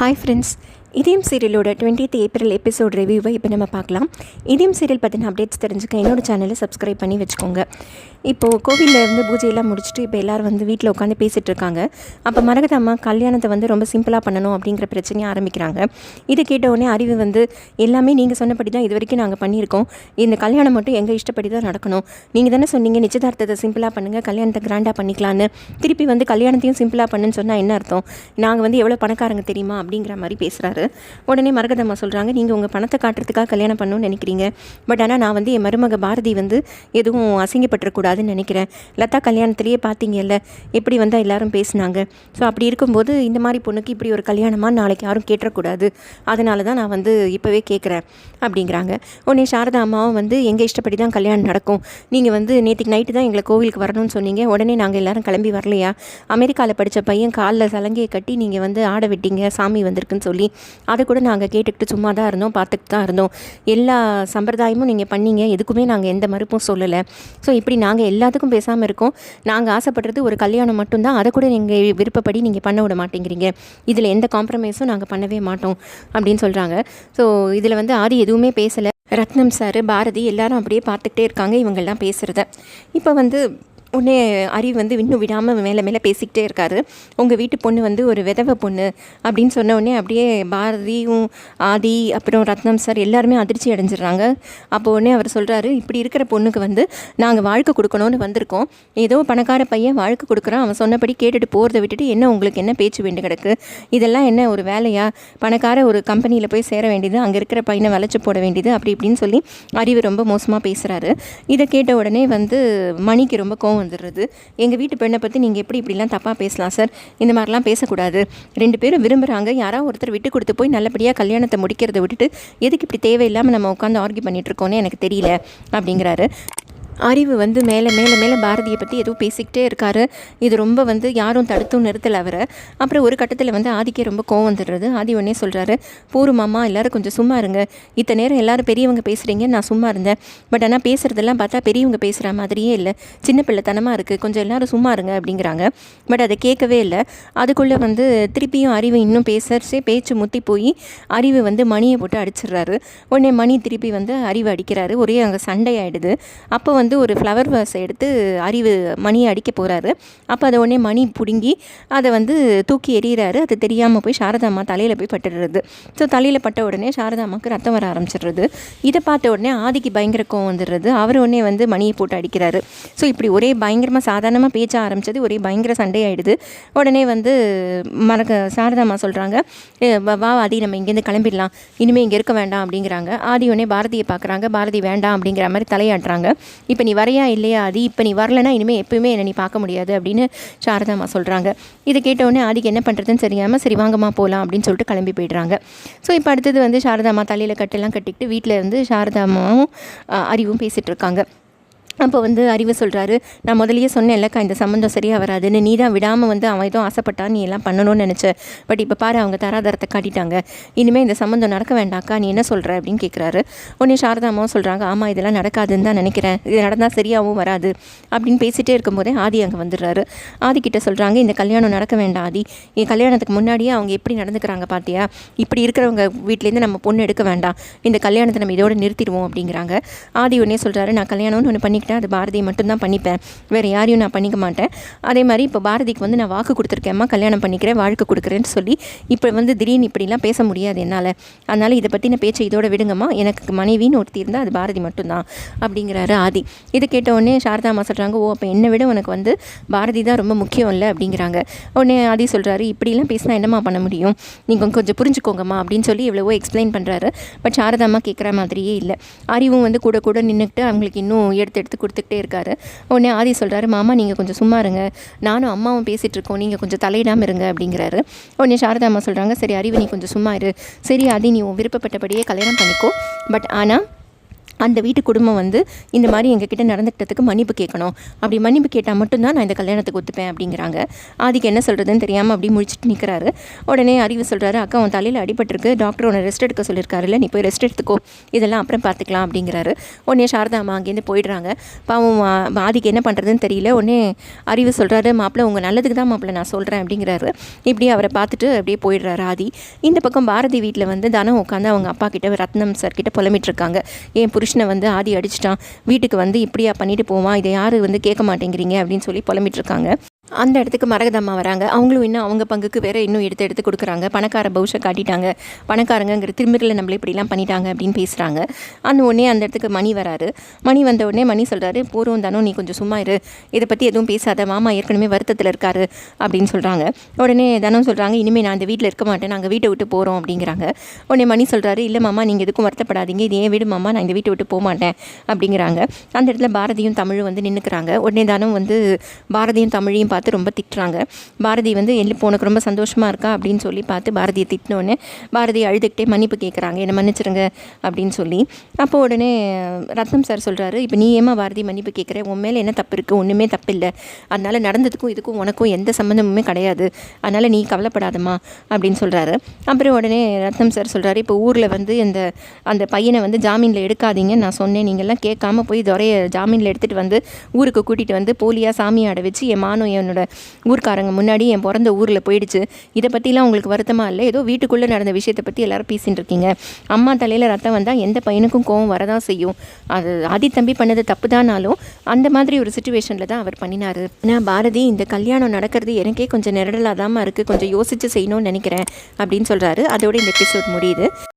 Hi friends Idhayam சீரியலோட 20th April episode ரிவ்யூவை இப்போ நம்ம பார்க்கலாம். இதயம் சீரியல் பற்றின அப்டேட்ஸ் தெரிஞ்சுக்க என்னோட சேனலை சப்ஸ்கிரைப் பண்ணி வச்சுக்கோங்க. இப்போது கோவிலில் இருந்து பூஜையெல்லாம் முடிச்சுட்டு இப்போ எல்லோரும் வந்து வீட்டில் உட்காந்து பேசிகிட்டு இருக்காங்க. அப்போ மரகதம்மா கல்யாணத்தை வந்து ரொம்ப சிம்பிளாக பண்ணணும் அப்படிங்கிற பிரச்சனையை ஆரம்பிக்கிறாங்க. இதை கேட்ட உடனே அறிவு வந்து எல்லாமே நீங்கள் சொன்னபடி தான் இது வரைக்கும் நாங்கள் பண்ணியிருக்கோம். இந்த கல்யாணம் மட்டும் எங்கள் இஷ்டப்படி தான் நடக்கணும். நீங்கள் தானே சொன்னீங்க நிச்சயதார்த்தத்தை சிம்பிளாக பண்ணுங்கள் கல்யாணத்தை கிராண்டாக பண்ணிக்கலான்னு திருப்பி வந்து கல்யாணத்தையும் சிம்பிளாக பண்ணுன்னு சொன்னால் என்ன அர்த்தம்? நாங்கள் வந்து எவ்வளோ பணக்காரங்க தெரியுமா? அப்படிங்கிற மாதிரி பேசுகிறாரு உடனே மரகதம்மா சொல்கிறாங்க நீங்கள் உங்கள் பணத்தை காட்டுறதுக்காக கல்யாணம் பண்ணணும்னு நினைக்கிறீங்க. பட் ஆனால் நான் வந்து என் மருமக பாரதி வந்து எதுவும் அசிங்கப்பட்டுறக்கூடாதுன்னு நினைக்கிறேன். லதா கல்யாணத்துலேயே பார்த்தீங்கல்ல எப்படி வந்தால் எல்லாரும் பேசுனாங்க. ஸோ அப்படி இருக்கும்போது இந்த மாதிரி பொண்ணுக்கு இப்படி ஒரு கல்யாணமாக நாளைக்கு யாரும் கேட்டக்கூடாது அதனால தான் நான் வந்து இப்போவே கேட்குறேன் அப்படிங்கிறாங்க. உடனே சாரதா அம்மாவும் வந்து எங்கள் இஷ்டப்படி தான் கல்யாணம் நடக்கும். நீங்கள் வந்து நேற்றுக்கு நைட்டு தான் எங்களை கோவிலுக்கு வரணும்னு சொன்னீங்க. உடனே நாங்கள் எல்லாரும் கிளம்பி வரலையா? அமெரிக்காவில் படித்த பையன் காலில் சலங்கையை கட்டி நீங்கள் வந்து ஆட விட்டீங்க சாமி வந்திருக்குன்னு சொல்லி. அதை கூட நாங்கள் கேட்டுக்கிட்டு சும்மா தான் இருந்தோம் பார்த்துக்கிட்டு தான் இருந்தோம். எல்லா சம்பிரதாயமும் நீங்கள் பண்ணீங்க எதுக்குமே நாங்கள் எந்த மறுப்பும் சொல்லலை. ஸோ இப்படி நாங்கள் எல்லாத்துக்கும் பேசாமல் இருக்கோம். நாங்கள் ஆசைப்படுறது ஒரு கல்யாணம் மட்டும்தான். அதை கூட நீங்கள் விருப்பப்படி நீங்கள் பண்ண விட மாட்டேங்கிறீங்க. இதில் எந்த காம்ப்ரமைஸும் நாங்கள் பண்ணவே மாட்டோம் அப்படின்னு சொல்கிறாங்க ஸோ இதில் வந்து ஆதி எதுவுமே பேசலை. ரத்னம் சார் பாரதி எல்லாரும் அப்படியே பார்த்துக்கிட்டே இருக்காங்க இவங்கெல்லாம் பேசுகிறத இப்போ வந்து உடனே அறிவு வந்து இன்னும் விடாமல் மேலே மேலே பேசிக்கிட்டே இருக்காரு. உங்கள் வீட்டு பொண்ணு வந்து ஒரு விதவை பொண்ணு அப்படின்னு சொன்ன உடனே அப்படியே பாரதியும் ஆதி அப்புறம் ரத்னம் சார் எல்லாருமே அதிர்ச்சி அடைஞ்சிடுறாங்க. அப்போ உடனே அவர் சொல்கிறாரு இப்படி இருக்கிற பொண்ணுக்கு வந்து நாங்கள் வாழ்க்கை கொடுக்கணும்னு வந்திருக்கோம். ஏதோ பணக்கார பையன் வாழ்க்கை கொடுக்குறான். அவன் சொன்னபடி கேட்டுட்டு போகிறத விட்டுட்டு என்ன உங்களுக்கு என்ன பேச்சு வேண்டு கிடக்கு? இதெல்லாம் என்ன ஒரு வேலையா? பணக்கார ஒரு கம்பெனியில் போய் சேர வேண்டியது அங்கே இருக்கிற பையனை வளைச்சு போட வேண்டியது அப்படி இப்படின்னு சொல்லி அறிவு ரொம்ப மோசமாக பேசுகிறாரு இதை கேட்ட உடனே வந்து மணிக்கு ரொம்ப கோவம் வந்துடுறது. எங்கள் வீட்டு பெண்ணை பற்றி நீங்கள் எப்படி இப்படிலாம் தப்பாக பேசலாம் சார்? இந்த மாதிரிலாம் பேசக்கூடாது. ரெண்டு பேரும் விரும்புகிறாங்க யாராவது ஒருத்தர் விட்டு கொடுத்து போய் நல்லபடியாக கல்யாணத்தை முடிக்கிறத விட்டுட்டு எதுக்கு இப்படி தேவையில்லாமல் நம்ம உட்காந்து ஆர்கியூ பண்ணிட்டு இருக்கோன்னே எனக்கு தெரியல அப்படிங்கிறாரு. அறிவு வந்து மேலே மேலே மேலே பாரதியை பற்றி ஏதோ பேசிக்கிட்டே இருக்காரு. இது ரொம்ப வந்து யாரும் தடுத்தும் நிறுத்தலை அவரை. அப்புறம் ஒரு கட்டத்தில் வந்து ஆதிக்கே ரொம்ப கோவம் வந்துடுறது. ஆதி உடனே சொல்கிறாரு பூரு எல்லோரும் கொஞ்சம் சும்மா இருங்க. இத்தனை நேரம் எல்லோரும் பெரியவங்க பேசுகிறீங்க நான் சும்மா இருந்தேன். பட் ஆனால் பேசுகிறதெல்லாம் பார்த்தா பெரியவங்க பேசுகிற மாதிரியே இல்லை. சின்ன பிள்ளைத்தனமாக இருக்குது கொஞ்சம் எல்லாரும் சும்மா இருங்க அப்படிங்கிறாங்க. பட் அதை கேட்கவே இல்லை. அதுக்குள்ளே வந்து திருப்பியும் அறிவு இன்னும் பேசுறச்சே பேச்சு முத்தி போய் அறிவு வந்து மணியை போட்டு அடிச்சிடுறாரு. உடனே மணி திருப்பி வந்து அறிவு அடிக்கிறாரு. ஒரே அங்கே சண்டை ஆகிடுது அப்போ வந்து ஒரு ஃப்ளவர் வாஸை எடுத்து அறிவு மணியை அடிக்க போகிறாரு அப்போ அதை உடனே மணி பிடுங்கி அதை வந்து தூக்கி எறிகிறாரு அது தெரியாமல் போய் சாரதாம்மா தலையில் போய் பட்டுடுறது. ஸோ தலையில் பட்ட உடனே சாரதாம்மாவுக்கு ரத்தம் வர ஆரம்பிச்சிடுறது. இதை பார்த்த உடனே ஆதிக்கு பயங்கர கோவம் வந்துடுறது. அவர் உடனே வந்து மணியை போட்டு அடிக்கிறாரு. ஸோ இப்படி ஒரே பயங்கரமாக சாதாரணமாக பேச்ச ஆரம்பிச்சது. ஒரே பயங்கர சண்டையாயிடுது. உடனே வந்து மறக்க சாரதாம்மா சொல்கிறாங்க வா ஆதி நம்ம இங்கேருந்து கிளம்பிடலாம். இனிமேல் இங்கே இருக்க வேண்டாம் அப்படிங்கிறாங்க. ஆதி உடனே பாரதியை பார்க்குறாங்க. பாரதி வேண்டாம் அப்படிங்கிற மாதிரி தலையாட்டுறாங்க. இப்போ நீ வரையா இல்லையா ஆதி? இப்போ நீ வரலனா இனிமேல் எப்பயுமே என்னை நீ பார்க்க முடியாது அப்படின்னு சாரதாமா சொல்கிறாங்க இதை கேட்டவுடனே ஆதிக்கு என்ன பண்ணுறதுன்னு தெரியாமல் சரி வாங்கம்மா போகலாம் அப்படின்னு சொல்லிட்டு கிளம்பி போயிடுறாங்க. ஸோ இப்போ அடுத்தது வந்து சாரதாமா தலையில் கட்டெல்லாம் கட்டிக்கிட்டு வீட்டில் இருந்து சாரதாமாவும் அறிவும் பேசிகிட்டு இருக்காங்க. அப்போ வந்து அறிவு சொல்கிறாரு நான் முதலியே சொன்னேன்லக்கா இந்த சம்மந்தம் சரியாக வராதுன்னு. நீ தான் விடாமல் வந்து அவன் எதுவும் ஆசைப்பட்டான் நீ எல்லாம் பண்ணணும்னு நினச்ச. பட் இப்போ பாரு அவங்க தராதரத்தை காட்டிட்டாங்க. இனிமேல் இந்த சம்மந்தம் நடக்க வேண்டாக்கா நீ என்ன சொல்கிற அப்படின்னு கேட்குறாரு உடனே சாரதாமாவும் சொல்கிறாங்க ஆமாம் இதெல்லாம் நடக்காதுன்னு தான் நினைக்கிறேன். இது நடந்தால் சரியாகவும் வராது. அப்படின்னு பேசிகிட்டே இருக்கும்போதே ஆதி அங்கே வந்துடுறாரு. ஆதி கிட்ட சொல்கிறாங்க இந்த கல்யாணம் நடக்க வேண்டாம் ஆதி. என் கல்யாணத்துக்கு முன்னாடியே அவங்க எப்படி நடந்துக்கிறாங்க பார்த்தியா இப்படி இருக்கிறவங்க வீட்டிலேருந்து நம்ம பொண்ணு எடுக்க வேண்டாம். இந்த கல்யாணத்தை நம்ம இதோட நிறுத்திடுவோம் அப்படிங்கிறாங்க. ஆதி உடனே சொல்கிறாரு நான் கல்யாணம்னு ஒன்று பண்ணிக்கிட்டேன். அது பாரதியை மட்டும்தான் பண்ணிப்பேன். வேறு யாரையும் நான் பண்ணிக்க மாட்டேன். அதே மாதிரி இப்போ பாரதிக்கு வந்து நான் வாக்கு கொடுத்துருக்கேம்மா கல்யாணம் பண்ணிக்கிறேன் வாழ்க்கை கொடுக்குறேன்னு சொல்லி இப்போ வந்து திடீர்னு இப்படிலாம் பேச முடியாது என்னால். அதனால் இதை பற்றின பேச்சை இதோட விடுங்கம்மா. எனக்கு மனைவின்னு ஒருத்தி இருந்தால் அது பாரதி மட்டும்தான் அப்படிங்கிறாரு ஆதி. இதை கேட்ட உடனே சாரதாம்மா சொல்கிறாங்க ஓ அப்போ என்னை விட உனக்கு வந்து பாரதி தான் ரொம்ப முக்கியம் இல்லை? அப்படிங்கிறாங்க. உடனே ஆதி சொல்கிறாரு இப்படிலாம் பேசினா என்னம்மா பண்ண முடியும்? நீங்கள் கொஞ்சம் புரிஞ்சுக்கோங்கம்மா. அப்படின்னு சொல்லி எவ்வளவோ எக்ஸ்பிளைன் பண்ணுறாரு பட் சாரதாமா கேட்குற மாதிரியே இல்லை. அறிவும் வந்து கூட கூட நின்றுக்கிட்டு அவங்களுக்கு இன்னும் எடுத்து எடுத்து கொடுத்துக்கிட்டே இருக்காரு. உடனே ஆதி சொல்கிறாரு மாமா நீங்கள் கொஞ்சம் சும்மா இருங்க. நானும் அம்மாவும் பேசிகிட்டு இருக்கோம். நீங்கள் கொஞ்சம் தலையிடாமல் இருங்க அப்படிங்கிறாரு. உடனே சாரதா அம்மா சொல்கிறாங்க சரி அறிவு நீ கொஞ்சம் சும்மா இரு. சரி ஆதி நீ உன் விருப்பப்பட்டபடியே கல்யாணம் பண்ணிக்கோ. பட் ஆனால் அந்த வீட்டு குடும்பம் வந்து இந்த மாதிரி எங்ககிட்ட நடந்துக்கிட்டதுக்கு மன்னிப்பு கேட்கணும். அப்படி மன்னிப்பு கேட்டால் மட்டும்தான் நான் இந்த கல்யாணத்துக்கு ஒத்துப்பேன் அப்படிங்கிறாங்க. ஆதிக்கு என்ன சொல்கிறதுன்னு தெரியாமல் அப்படி முடிச்சுட்டு நிற்கிறாரு உடனே அறிவு சொல்கிறாரு அக்கா உன் தலையில் அடிபட்டிருக்கு. டாக்டர் உன்னை ரெஸ்ட் எடுக்க சொல்லியிருக்காருல்ல நீ போய் ரெஸ்ட் எடுத்துக்கோ. இதெல்லாம் அப்புறம் பார்த்துக்கலாம் அப்படிங்கிறாரு. உடனே சாரதா அம்மா அங்கேருந்து போயிடுறாங்க. பாவம் ஆ, ஆதிக்கு என்ன பண்ணுறதுன்னு தெரியல. உடனே அறிவு சொல்கிறாரு மாப்பிள்ள உங்கள் நல்லதுக்கு தான் மாப்பிள்ள நான் சொல்கிறேன் அப்படிங்கிறாரு. இப்படி அவரை பார்த்துட்டு அப்படியே போயிடுறாரு ஆதி. இந்த பக்கம் பாரதி வீட்டில் வந்து தனம் உட்காந்து அவங்க அப்பா கிட்ட ரத்னம் சார் கிட்ட புலமிட்டு இருக்காங்க. புருஷ புருஷனை வந்து ஆதி அடிச்சிட்டான். வீட்டுக்கு வந்து இப்படியா பண்ணிட்டு போவான். இதை யாரு வந்து கேட்க மாட்டேங்கிறீங்க? அப்படின்னு சொல்லி புலம்பிட்டு இருக்காங்க. அந்த இடத்துக்கு மரகதம்மா வராங்க. அவங்களும் இன்னும் அவங்க பங்குக்கு வேற இன்னும் எடுத்து எடுத்து கொடுக்குறாங்க. பணக்கார பௌஷை காட்டிட்டாங்க. பணக்காரங்கிற திரும்பிரில் நம்மளே இப்படிலாம் பண்ணிட்டாங்க அப்படின்னு பேசுகிறாங்க அந்த உடனே அந்த இடத்துக்கு மணி வராரு. மணி வந்த உடனே மணி சொல்கிறாரு பூர்வம் தானோ நீ கொஞ்சம் சும்மா இரு. இதை பற்றி எதுவும் பேசாத. மாமா ஏற்கனவே வருத்தத்தில் இருக்காரு. அப்படின்னு சொல்கிறாங்க உடனே தனம் சொல்கிறாங்க இனிமேல் நான் அந்த வீட்டில் இருக்க மாட்டேன். நாங்கள் வீட்டை விட்டு போகிறோம் அப்படிங்கிறாங்க. உடனே மணி சொல்கிறாரு இல்லை மாமா நீங்கள் எதுக்கும் வருத்தப்படாதீங்க. இது ஏன் வீடு மாமா. நான் இந்த வீட்டை விட்டு போக மாட்டேன். அப்படிங்கிறாங்க. அந்த இடத்துல பாரதியும் தமிழும் வந்து நின்றுக்கிறாங்க உடனே தானம் வந்து பாரதியும் தமிழையும் பார்த்து ரொம்ப திட்டுறாங்க. பாரதி வந்து எல்லி உனக்கு ரொம்ப சந்தோஷமாக இருக்கா? அப்படின்னு சொல்லி பார்த்து பாரதியை திட்டினோடனே பாரதி அழுதுகிட்டே மன்னிப்பு கேட்குறாங்க என்னை மன்னிச்சிருங்க அப்படின்னு சொல்லி. அப்போ உடனே ரத்னம் சார் சொல்கிறாரு இப்போ நீ ஏமா பாரதி மன்னிப்பு கேட்குற உன் மேலே என்ன தப்பு இருக்குது ஒன்றுமே தப்பு இல்லை. அதனால் நடந்ததுக்கும் இதுக்கும் உனக்கும் எந்த சம்மந்தமுமே கிடையாது. அதனால் நீ கவலைப்படாதம்மா அப்படின்னு சொல்கிறாரு அப்புறம் உடனே ரத்னம் சார் சொல்கிறாரு இப்போ ஊரில் வந்து இந்த அந்த பையனை வந்து ஜாமீனில் எடுக்காதீங்க. நான் சொன்னேன் நீங்கள்லாம் கேட்காம போய் துறைய ஜாமீனில் எடுத்துகிட்டு வந்து ஊருக்கு கூட்டிகிட்டு வந்து போலியாக சாமி ஆட வச்சு என் மானம் என்னோட ஊர்க்காரங்க முன்னாடி என் பிறந்த ஊரில் போயிடுச்சு. இதை பற்றிலாம் உங்களுக்கு வருத்தமாக இல்லை? ஏதோ வீட்டுக்குள்ளே நடந்த விஷயத்தை பற்றி எல்லாரும் பேசிட்டு இருக்கீங்க. அம்மா தலையில் ரத்தம் வந்தால் எந்த பையனுக்கும் கோவம் வரதான் செய்யும். அது ஆதி தம்பி பண்ணது தப்பு தானாலும் அந்த மாதிரி ஒரு சுச்சுவேஷனில் தான் அவர் பண்ணினாரு. நான் பாரதி இந்த கல்யாணம் நடக்கிறது எனக்கே கொஞ்சம் நெருடலாக இருக்குது கொஞ்சம் யோசித்து செய்யணும்னு நினைக்கிறேன் அப்படின்னு சொல்கிறாரு அதோட இந்த எபிசோட் முடியுது.